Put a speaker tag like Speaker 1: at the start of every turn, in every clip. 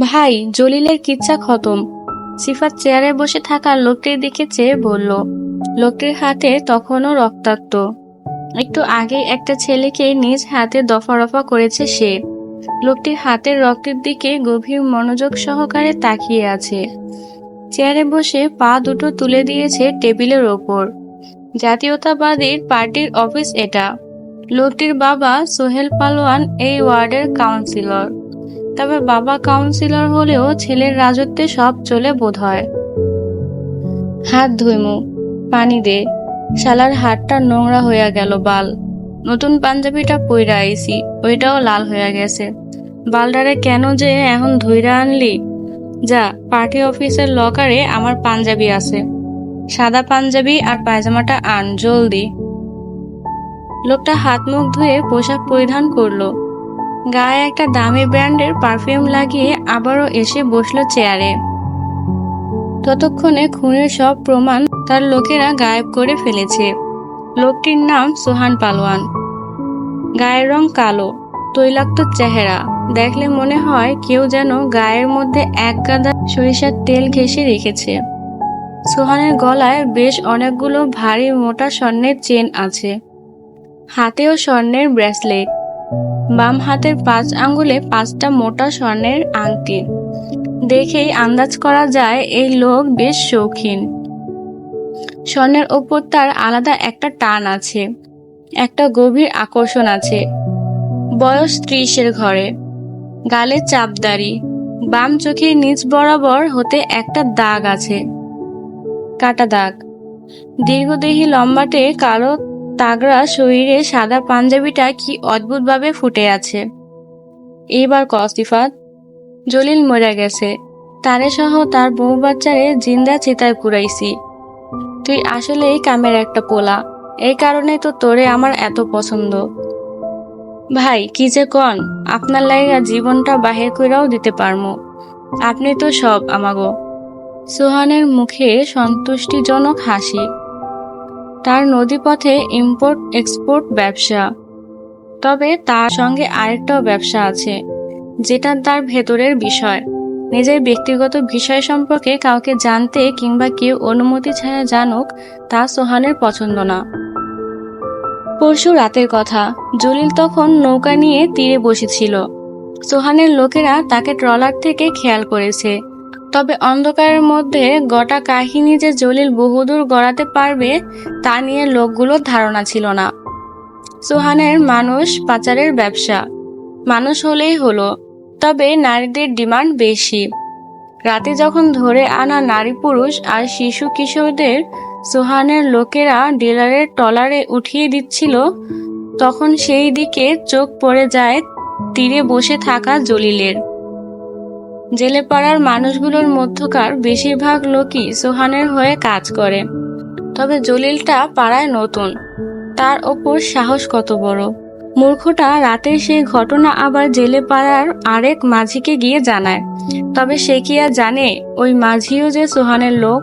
Speaker 1: ভাই, জলিলের কিচ্ছা খতম। সিফাত চেয়ারে বসে থাকা লোকটির দিকে চেয়ে বলল, লোকটির হাতে তখনও রক্তাক্ত। একটু আগে একটা ছেলেকে নিজ হাতে দফা রফা করেছে সে। লোকটির হাতের রক্তের দিকে গভীর মনোযোগ সহকারে তাকিয়ে আছে। চেয়ারে বসে পা দুটো তুলে দিয়েছে টেবিলের ওপর। জাতীয়তাবাদীর পার্টির অফিস এটা। লোকটির বাবা সোহেল পালোয়ান, এই ওয়ার্ডের কাউন্সিলর। তবে বাবা কাউন্সিলর হলেও ছেলের রাজত্বে সব চলে বোধ হয়। হাত ধুইমু পানি দে। শালার হাতটা নোংরা হইয়া গেল বাল। নতুন পাঞ্জাবিটা পইরা আইছি, ওইটাও লাল হইয়া গেছে। বালডারে কেন যে এখন ধুইরা আনলি? যা, পার্টি অফিসের লকারে আমার পাঞ্জাবি আছে। সাদা পাঞ্জাবি আর পায়জামাটা আন, জলদি। লোকটা হাত মুখ ধুয়ে পোশাক পরিধান করল। গায়ে একটা দামি ব্র্যান্ডের পারফিউম লাগিয়ে আবারও এসে বসল চেয়ারে। ততক্ষণে খুনের সব প্রমাণ তার লোকেরা গায়েব করে ফেলেছে। লোকটির নাম সোহান পালোয়ান। গায়ের রং কালো, তৈলাক্ত চেহারা। দেখলে মনে হয় কেউ যেন গায়ের মধ্যে এক গাদা সরিষার তেল ঘেঁষে রেখেছে। সোহানের গলায় বেশ অনেকগুলো ভারী মোটা স্বর্ণের চেন আছে। হাতেও স্বর্ণের ব্রেসলেট। বাম হাতের পাঁচ আঙ্গুলে পাঁচটা মোটা স্বর্ণের আংটি। দেখেই আন্দাজ করা যায় এই লোক বেশ শৌখিন। স্বর্ণের ওপর তার আলাদা একটা টান আছে, একটা গভীর আকর্ষণ আছে। বয়স ত্রিশের ঘরে, গালে চাপদারি বাম চোখের নিচ বরাবর হতে একটা দাগ আছে। কাটা দাগ। দীর্ঘদেহী লম্বাটে কালো তাগড়া শরীরে সাদা পাঞ্জাবিটা কি অদ্ভুতভাবে ফুটে আছে। এইবার কস্তিফাত জলিল মরে গেছে। তারে সহ তার বউ বাচ্চারে জিন্দা চিতায় পুরাইছি। তুই আসলেই কামের একটা পোলা। এই কারণে তো তোরে আমার এত পছন্দ। ভাই, কি যে কন, আপনার লাইগা জীবনটা বাহির কইরাও দিতে পারমু। আপনি তো সব আমাগো। সোহানের মুখে সন্তুষ্টিজনক হাসি। তার নদীপথে ইম্পোর্ট এক্সপোর্ট ব্যবসা। তবে তার সঙ্গে আরেকটাও ব্যবসা আছে, যেটা তার ভেতরের বিষয়। নিজের ব্যক্তিগত বিষয় সম্পর্কে কাউকে জানতে কিংবা কেউ অনুমতি ছাড়া জানুক, তা সোহানের পছন্দ না। পরশু রাতের কথা, জলিল তখন নৌকা নিয়ে তীরে বসেছিল। সোহানের লোকেরা তাকে ট্রলার থেকে খেয়াল করেছে। তবে অন্ধকারের মধ্যে গোটা কাহিনী যে জলিল বহুদূর গড়াতে পারবে, তা নিয়ে লোকগুলোর ধারণা ছিল না। সোহানের মানুষ পাচারের ব্যবসা। মানুষ হলেই হলো। তবে নারীদের ডিমান্ড বেশি। রাতে যখন ধরে আনা নারী পুরুষ আর শিশু কিশোরদের সোহানের লোকেরা ডিলারের টলারে উঠিয়ে দিচ্ছিল, তখন সেই দিকে চোখ পড়ে যায় তীরে বসে থাকা জলিলের। জেলে পাড়ার মানুষগুলোর মধ্যকার বেশিরভাগ লোকই সোহানের হয়ে কাজ করে। তবে জলিলটা পাড়ায় নতুন। তার ওপর সাহস কত বড়। মূর্খটা রাতের সেই ঘটনা আবার জেলে পাড়ার আরেক মাঝিকে গিয়ে জানায়। তবে সে কি আর জানে ওই মাঝিও যে সোহানের লোক?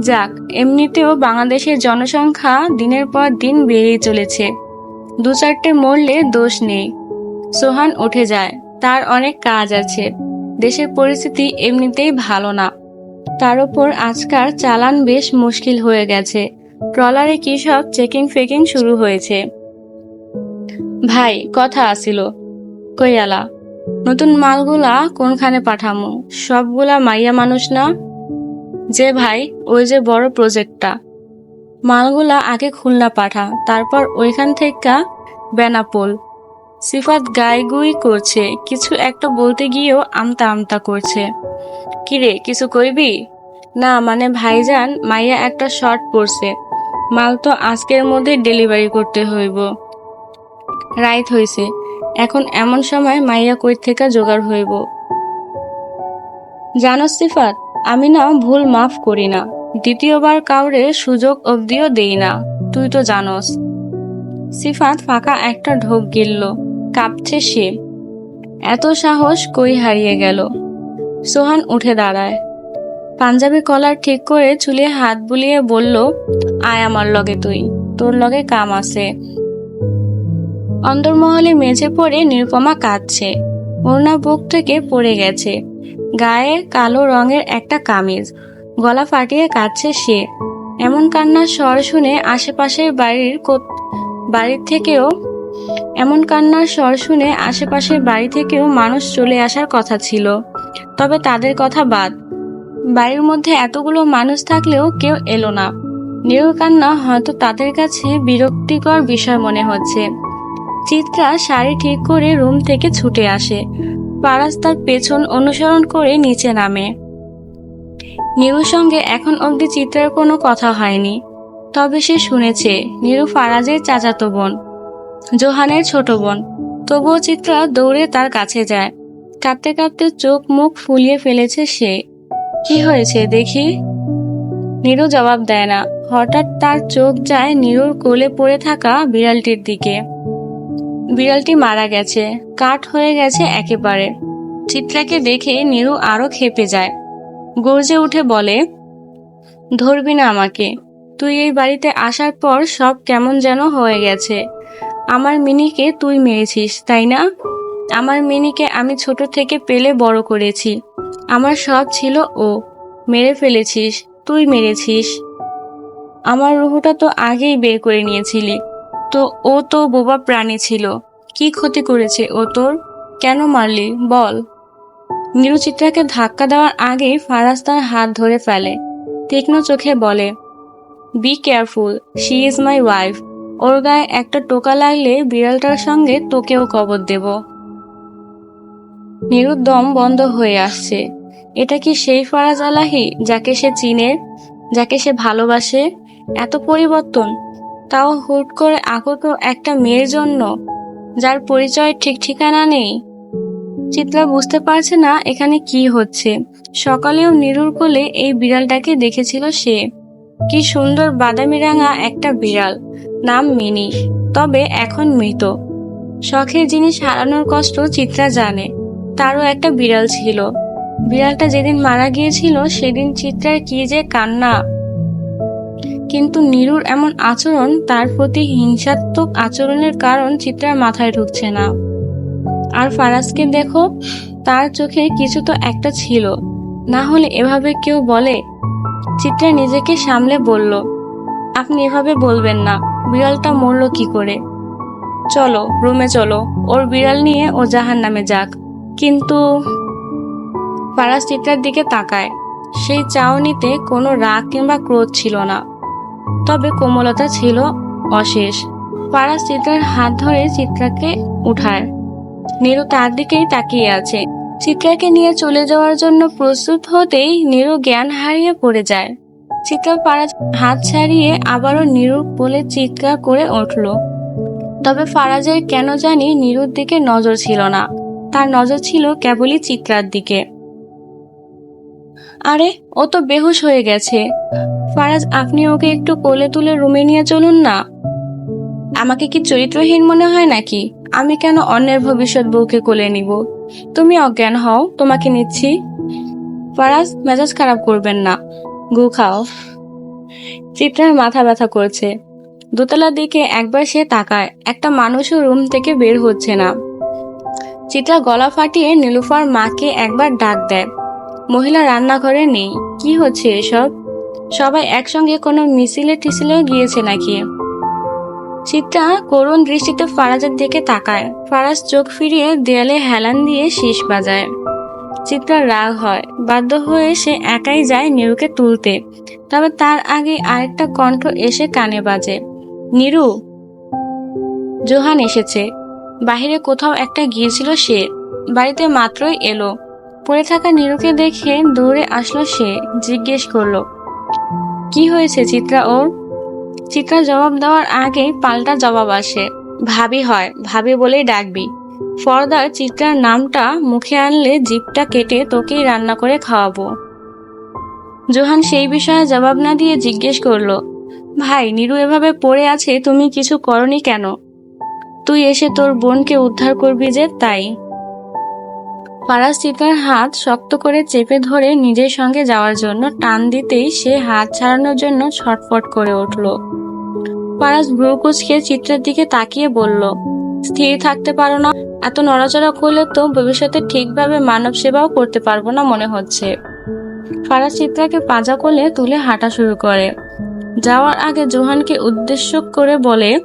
Speaker 1: যাক, এমনিতেও বাংলাদেশের জনসংখ্যা দিনের পর দিন বেড়েই চলেছে। দু চারটে মরলে দোষ নেই। সোহান উঠে যায়। তার অনেক কাজ আছে। দেশের পরিস্থিতি এমনিতেই ভালো না। তার উপর আজকাল চালান বেশ মুশকিল হয়ে গেছে। ট্রলারে কি সব চেকিং ফেকিং শুরু হয়েছে? ভাই, কথা আসিল কইয়ালা নতুন মালগুলা কোনখানে পাঠামো? সবগুলা মাইয়া মানুষ না? যে ভাই, ওই যে বড় প্রজেক্টটা। মালগুলা আগে খুলনা পাঠা, তারপর ওইখান থেকে বেনাপোল। সিফাত গাইগুই করছে, কিছু একটা বলতে গিয়েও আমতা আমতা করছে। কিরে, কিছু কইবি? না মানে ভাইজান, মাইয়া একটা শর্ট পড়ছে মাল তো আজকের মধ্যে ডেলিভারি করতে হইব। রাইত হইছে। এখন এমন সময় মাইয়া কই থেকে জোগাড় হইব। জানোস সিফাত, আমি না ভুল মাফ করি না। দ্বিতীয়বার কাউরে সুযোগ অবধিও দেই না। তুই তো জানোস। সিফাত ফাঁকা একটা ঢোক গিলল। কাঁপছে সে। এত সাহস কই হারিয়ে গেল? সোহান উঠে দাঁড়ায়। পাঞ্জাবি কলার ঠিক করে চুলে হাত বুলিয়ে বলল, আয় আমার লগে তুই, তোর লগে কাম আছে। অন্দরমহলে মেঝে পড়ে নিরুপমা কাঁদছে। ওড়না বুক থেকে পড়ে গেছে। গায়ে কালো রঙের একটা কামিজ। গলা ফাটিয়ে কাঁদছে সে। এমন কান্নার স্বর শুনে আশেপাশের বাড়ির বাড়ির থেকেও এমন কান্নার স্বর শুনে আশেপাশের বাড়ি থেকেও মানুষ চলে আসার কথা ছিল। তবে তাদের কথা বাদ। বাড়ির মধ্যে এতগুলো মানুষ থাকলেও কেউ এলো না। নিরু কান্না হয়তো তাদের কাছে বিরক্তিকর বিষয় মনে হচ্ছে। চিত্রা শাড়ি ঠিক করে রুম থেকে ছুটে আসে। পারাস তার পেছন অনুসরণ করে নিচে নামে। নিরুর সঙ্গে এখন অবধি চিত্রার কোনো কথা হয়নি। তবে সে শুনেছে, নিরু ফারাজের চাচাতো বোন। জোহানের ছোট বোন। তবুও চিত্রা দৌড়ে তার কাছে যায়। কাঁদতে কাঁদতে চোখ মুখ ফুলিয়ে ফেলেছে সে। কি হয়েছে দেখি? নীরু জবাব দেয় না। হঠাৎ তার চোখ যায় নীরুর কোলে পড়ে থাকা বিড়ালটির দিকে। বিড়ালটি মারা গেছে। কাঠ হয়ে গেছে একেবারে। চিত্রাকে দেখে নীরু আরও খেপে যায়। গর্জে উঠে বলে, ধরবি না আমাকে। তুই এই বাড়িতে আসার পর সব কেমন যেন হয়ে গেছে। আমার মিনিকে তুই মেরেছিস, তাই না? আমার মিনিকে আমি ছোট থেকে পেলে বড় করেছি। আমার সব ছিল ও। মেরে ফেলেছিস, তুই মেরেছিস। আমার রুহুটা তো আগেই বের করে নিয়েছিলি। তো ও তো বোবা প্রাণী ছিল। কি ক্ষতি করেছে ও তোর? কেন মারলি, বল। নিরুচিত্রাকে ধাক্কা দেওয়ার আগেই ফারাজ তার হাত ধরে ফেলে। তীক্ষ্ণ চোখে বলে be careful she is my wife ওর গায়ে একটা টোকা লাগলে বিড়ালটার সঙ্গে তোকেও কবর দেব। নিরুর দম বন্ধ হয়ে আসছে। এটা কি সেই ফারাজ আলাহি যাকে সে চিনে, যাকে সে ভালোবাসে? এত পরিবর্তন। তাও হুট করে আগত একটা মেয়ের জন্য, যার পরিচয় ঠিক ঠিকানা নেই। চিত্রা বুঝতে পারছে না এখানে কি হচ্ছে। সকালেও নিরুর কোলে এই বিড়ালটাকে দেখেছিল সে। কি সুন্দর বাদামি রাঙা একটা বিড়াল। নাম মিনি, তবে এখন মৃত। শখের জিনিস হারানোর কষ্ট চিত্রা জানে, তারও একটা বিড়াল ছিল। বিড়ালটা যেদিন মারা গিয়েছিল, সেদিন চিত্রার কি যে কান্না। কিন্তু নীরুর এমন আচরণ, তার প্রতি হিংসাত্মক আচরণের কারণ চিত্রার মাথায় ঢুকছে না। আর ফারাজকে দেখো, তার চোখে কিছু তো একটা ছিল। না হলে এভাবে কেউ বলে চিত্রা নিজেকে সামলে বলল, আপনি এভাবে বলবেন না। বিড়ালটা মরল কি করে? চলো, রুমে চলো। ওর বিড়াল নিয়ে ও জাহান নামে যাক। কিন্তু ফারাজ চিত্রার দিকে তাকায়। সেই চাউনিতে কোনো রাগ কিংবা ক্রোধ ছিল না। তবে কোমলতা ছিল অশেষ। ফারাজ চিত্রার হাত ধরে চিত্রাকে উঠায়। নীরু তার দিকেই তাকিয়ে আছে। চিত্রাকে নিয়ে চলে যাওয়ার জন্য প্রস্তুত হতেই নীরু জ্ঞান হারিয়ে পড়ে যায়। চিত্রা ফারাজ হাত ছাড়িয়ে আবারও নীরু বলে চিৎকার করে উঠল। তবে ফারাজের কেন জানি নীরুর দিকে নজর ছিল না। তার নজর ছিল কেবলই চিত্রার দিকে। আরে, ও তো বেহুশ হয়ে গেছে। ফারাজ, আপনি ওকে একটু কোলে তুলে রুমে নিয়ে চলুন না। আমাকে কি চরিত্রহীন মনে হয় নাকি? আমি কেন অন্যের ভবিষ্যৎ বউকে কোলে নিব? তুমি অজ্ঞান হও, তোমাকে নিচ্ছি। ফারাজ মেজাজ খারাপ করবেন না। গু খাও। চিত্রার মাথা ব্যথা করছে। দোতলার দিকে একবার সে তাকায়, একটা মানুষও রুম থেকে বের হচ্ছে না। চিত্রা গলা ফাটিয়ে নীলুফার মাকে একবার ডাক দেয়। মহিলা রান্নাঘরে নেই, কি হচ্ছে এসব? সবাই একসঙ্গে কোনো মিছিলে টিছিলে গিয়েছে নাকি? চিত্রা করুণ দৃষ্টিতে ফারাজের দিকে তাকায়। ফারাজ চোখ ফিরিয়ে দেয়ালে হেলান দিয়ে শীষ বাজায়। চিত্রার রাগ হয়। বাধ্য হয়ে সে একাই যায় নিরুকে তুলতে। তবে তার আগে আরেকটা কণ্ঠ এসে কানে বাজে। নিরু! জোহান এসেছে। বাহিরে কোথাও একটা গিয়েছিল সে। বাড়িতে মাত্রই এলো। পড়ে থাকা নিরুকে দেখে দৌড়ে আসলো সে। জিজ্ঞেস করল, কি হয়েছে চিত্রা ওর? চিত্রা জবাব দেওয়ার আগেই পাল্টা জবাব আসে। ভাবি হয়, ভাবি বলেই ডাকবি। ফরদার চিত্রার নামটা মুখে আনলে জিপটা কেটে তোকেই রান্না করে খাওয়াবো। জোহান সেই বিষয়ে জবাব না দিয়ে জিজ্ঞেস করল, ভাই, নিরু এভাবে পড়ে আছে, তুমি কিছু করনি কেন? তুই এসে তোর বোনকে উদ্ধার করবি যে তাই। চিত্রার হাত শক্ত করে চেপে ধরে নিজের সঙ্গে যাওয়ার জন্য টান দিতেই সে হাত ছাড়ানোর জন্য ছটফট করে উঠল। পারাস ভ্রু কুচকে চিত্রের দিকে তাকিয়ে বলল, স্থির থাকতে পারো না, এত নড়াচড়া করলে তো ভবিষ্যতে ঠিকভাবে মানব সেবাও করতে পারব না মনে হচ্ছে। ফারাজ চিত্রাকে পাজা কোলে তুলে হাঁটা শুরু করে। যাওয়ার আগে জোহানকে উদ্দেশ্য করে বলে,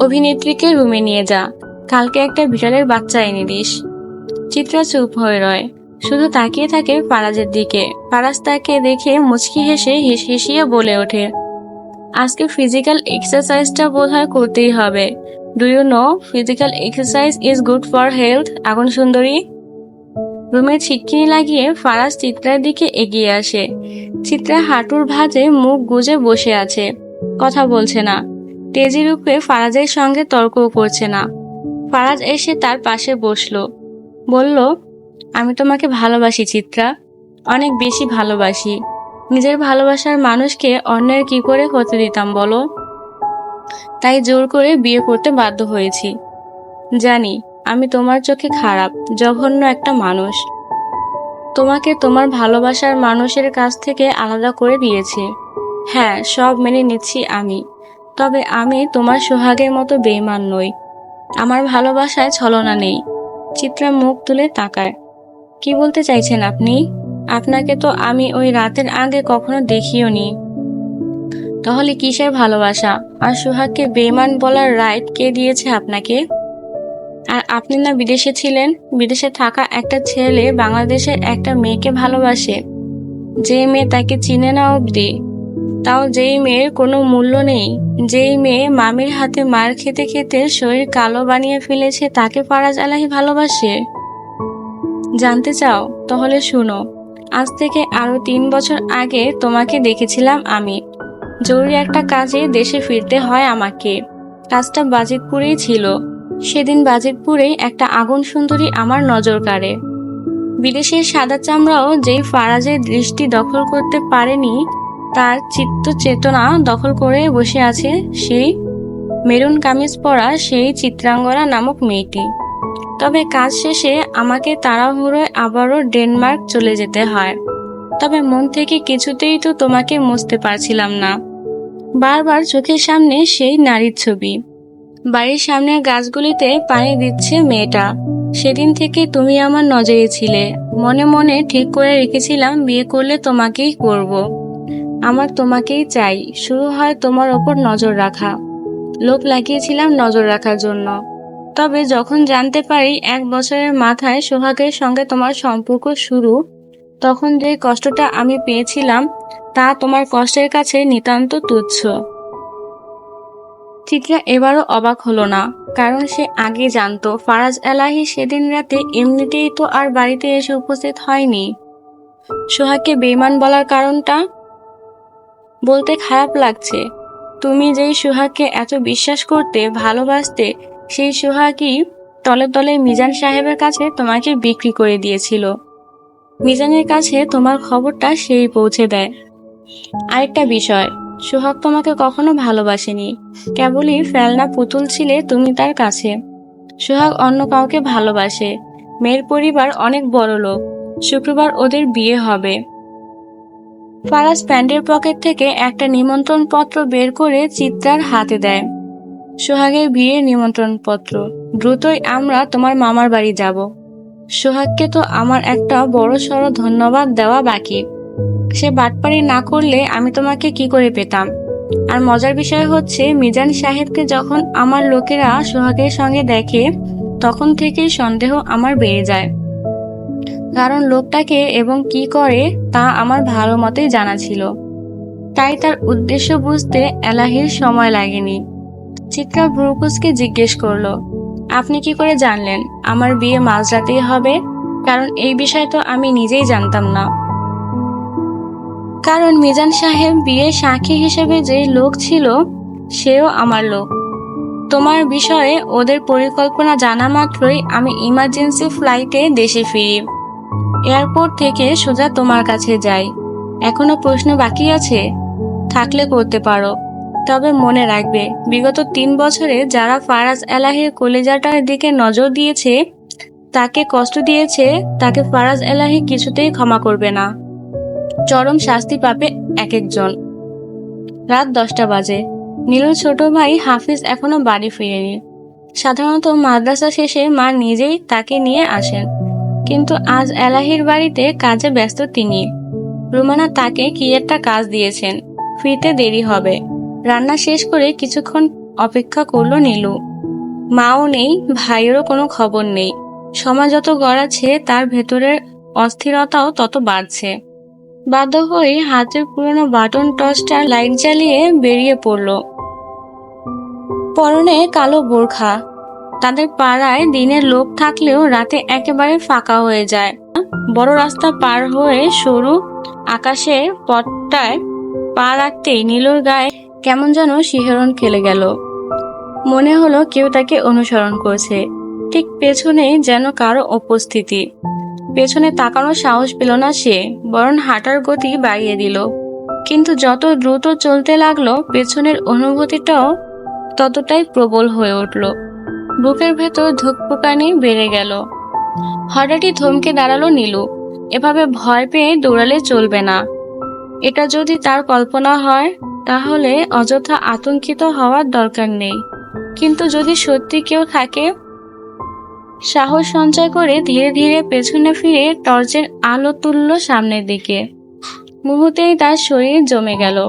Speaker 1: অভিনেত্রীকে রুমে নিয়ে যা, কালকে একটা বিড়ালের বাচ্চা এনে দিস। চিত্রা চুপ হয়ে রয়। শুধু তাকিয়ে থাকে ফারাজের দিকে। ফারাজ তাকে দেখে মুচকি হেসে হিস, হিসিয়ে বলে ওঠে, আজকে ফিজিক্যাল এক্সারসাইজটা বোধহয় করতেই হবে। Do you know physical exercise is good for health আগুন সুন্দরী? রুমে ছিটকিনি লাগিয়ে ফারাজ চিত্রার দিকে এগিয়ে আসে। চিত্রা হাঁটুর ভাঁজে মুখ গুজে বসে আছে। কথা বলছে না। তেজি রূপে ফারাজের সঙ্গে তর্কও করছে না। ফারাজ এসে তার পাশে বসল। বলল, আমি তোমাকে ভালোবাসি, চিত্রা। অনেক বেশি ভালোবাসি। নিজের ভালোবাসার মানুষকে অন্যের কি করে হতে দিতাম, বলো? তাই জোর করে বিয়ে করতে বাধ্য হয়েছি। জানি, আমি তোমার চোখে খারাপ, জঘন্য একটা মানুষ। তোমাকে তোমার ভালোবাসার মানুষের কাছ থেকে আলাদা করে দিয়েছে। হ্যাঁ সব মেনে নিচ্ছি আমি। তবে আমি তোমার সোহাগের মতো বেইমান নই। আমার ভালোবাসায় ছলনা নেই। চিত্রা মুখ তুলে তাকায়। কি বলতে চাইছেন আপনি? আপনাকে তো আমি ওই রাতের আগে কখনো দেখিও নি তাহলে কিসের ভালোবাসা? আর সোহাগকে বেমান বলার রাইট কে দিয়েছে আপনাকে? আর আপনি না বিদেশে ছিলেন? বিদেশে থাকা একটা ছেলে বাংলাদেশের একটা মেয়েকে ভালোবাসে। যে মেয়ে তাকে চিনে না অবধি। তাও যেই মেয়ের কোনো মূল্য নেই, যেই মেয়ে মামির হাতে মার খেতে খেতে শরীর কালো বানিয়ে ফেলেছে তাকে ফারাজ আলাহি ভালোবাসে। জানতে চাও, তাহলে শুনো, আজ থেকে আরও তিন বছর আগে তোমাকে দেখেছিলাম আমি। জরুরি একটা কাজে দেশে ফিরতে হয় আমাকে। কাজটা বাজিতপুরেই ছিল। সেদিন বাজিতপুরেই একটা আগুন সুন্দরী আমার নজর কাড়ে। বিদেশের সাদা চামড়াও যেই ফারাজের দৃষ্টি দখল করতে পারেনি তার চিত্ত চেতনা দখল করে বসে আছে সেই মেরুন কামিজ পরা সেই চিত্রাঙ্গরা নামক মেয়েটি। তবে কাজ শেষে আমাকে তাড়াহুড়োয় আবারও ডেনমার্ক চলে যেতে হয়। তবে মন থেকে কিছুতেই তো তোমাকে মুছতে পারছিলাম না। বারবার চোখের সামনে সেই নারীর ছবি। বাড়ির সামনের গাছগুলিতে পানি দিচ্ছে মেয়েটা। সেদিন থেকে তুমি আমার নজরে ছিলে। মনে মনে ঠিক করে রেখেছিলাম বিয়ে করলে তোমাকেই করব। আমার তোমাকেই চাই। শুরু হয় তোমার ওপর নজর রাখা। লোক লাগিয়েছিলাম নজর রাখার জন্য। তবে যখন জানতে পারি এক বছরের মাথায় সোহাগের সঙ্গে তোমার সম্পর্ক শুরু, তখন যে কষ্টটা আমি পেয়েছিলাম, তা তোমার কষ্টের কাছে নিতান্ত তুচ্ছ। চিত্রা এবারও অবাক হলো না, কারণ সে আগে জানতো, ফারাজ এলাহি সেদিন রাতে এমনিতেই তো আর বাড়িতে এসে উপস্থিত হয়নি। সোহাগকে বেমান বলার কারণটা বলতে খারাপ লাগছে। তুমি যেই সোহাগকে এত বিশ্বাস করতে ভালোবাসতে, সেই সোহাগই তলে তলে মিজান সাহেবের কাছে তোমাকে বিক্রি করে দিয়েছিল। মিজানের কাছে তোমার খবরটা সেই পৌঁছে দেয়। আরেকটা বিষয়, সোহাগ তোমাকে কখনো ভালোবাসেনি। কেবলই ফেলনা পুতুল ছিলে তুমি তার কাছে। সোহাগ অন্য কাউকে ভালোবাসে। মেয়ের পরিবার অনেক বড় লোক শুক্রবার ওদের বিয়ে হবে। ফারাজ প্যান্টের পকেট থেকে একটা নিমন্ত্রণ পত্র বের করে চিত্রার হাতে দেয়। সোহাগের বিয়ের নিমন্ত্রণ পত্র দ্রুতই আমরা তোমার মামার বাড়ি যাব। সোহাগকে তো আমার একটা বড় সড়ো ধন্যবাদ দেওয়া বাকি। সে বাটপাড়ি না করলে আমি তোমাকে কি করে পেতাম? আর মজার বিষয় হচ্ছে, মিজান সাহেবকে যখন আমার লোকেরা সোহাগের সঙ্গে দেখে, তখন থেকেই সন্দেহ আমার বেড়ে যায়। কারণ লোকটাকে এবং কি করে তা আমার ভালো মতোই জানা ছিল। তাই তার উদ্দেশ্য বুঝতে এলাহির সময় লাগেনি। চিত্রা ব্রুকুসকে জিজ্ঞেস করল, আপনি কি করে জানলেন আমার বিয়ে মাঝরাতেই হবে? কারণ এই বিষয় তো আমি নিজেই জানতাম না। কারণ মিজান সাহেব বিয়ে সাক্ষী হিসেবে যে লোক ছিল, সেও আমার লোক। তোমার বিষয়ে ওদের পরিকল্পনা জানা মাত্রই আমি ইমার্জেন্সি ফ্লাইটে দেশে ফিরি। এয়ারপোর্ট থেকে সোজা তোমার কাছে যাই। এখনও প্রশ্ন বাকি আছে? থাকলে করতে পারো। তবে মনে রাখবে, বিগত তিন বছরে যারা ফারাজ এলাহির কলেজাটার দিকে নজর দিয়েছে, তাকে কষ্ট দিয়েছে, তাকে ফারাজ এলাহি কিছুতেই ক্ষমা করবে না। চরম শাস্তি পাবে এক একজন রাত দশটা বাজে। নীলুর ছোট ভাই হাফিজ এখনও বাড়ি ফিরেনি। সাধারণত মাদ্রাসা শেষে মা নিজেই তাকে নিয়ে আসেন। কিন্তু আজ এলাহির বাড়িতে কাজে ব্যস্ত তিনি। রুমানা তাকে কি একটা কাজ দিয়েছেন, ফিরতে দেরি হবে। রান্না শেষ করে কিছুক্ষণ অপেক্ষা করল নীলু। মাও নেই, ভাইয়েরও কোনো খবর নেই। সময় যত গড়াচ্ছে, তার ভেতরের অস্থিরতাও তত বাড়ছে। বাধ্য হয়ে হাতের পুরনো বাটন টর্চটার লাইট জ্বালিয়ে বেরিয়ে পড়ল। পরনে কালো বোরখা তাদের পাড়ায় দিনের লোক থাকলেও রাতে একেবারে ফাঁকা হয়ে যায়। বড় রাস্তা পার হয়ে সরু আকাশে পথটায় পা রাখতেই নীলুর গায়ে কেমন যেন শিহরণ খেলে গেল। মনে হলো কেউ তাকে অনুসরণ করছে। ঠিক পেছনে যেন কারও উপস্থিতি। পেছনে তাকানোর সাহস পেল না সে, বরং হাঁটার গতি বাড়িয়ে দিল। কিন্তু যত দ্রুত চলতে লাগল, পেছনের অনুভূতিটাও ততটাই প্রবল হয়ে উঠল। বুকের ভেতর ধুকপুকানি বেড়ে গেল। হঠাৎই থমকে দাঁড়াল নীলু। এভাবে ভয় পেয়ে দৌড়ালে চলবে না। এটা যদি তার কল্পনা হয়, তাহলে অযথা আতঙ্কিত হওয়ার দরকার নেই। কিন্তু যদি সত্যি কেউ থাকে, সাহস সঞ্চয় করে ধীরে ধীরে পেছনে ফিরে টর্চের আলো তুলল সামনের দিকে। মুহূর্তেই তার শরীর জমে গেল।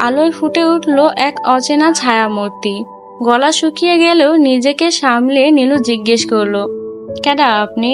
Speaker 1: আলোয় ফুটে উঠল এক অচেনা ছায়ামূর্তি। গলা শুকিয়ে গেলেও নিজেকে সামলে নীলু জিজ্ঞেস করল কেডা আপনি?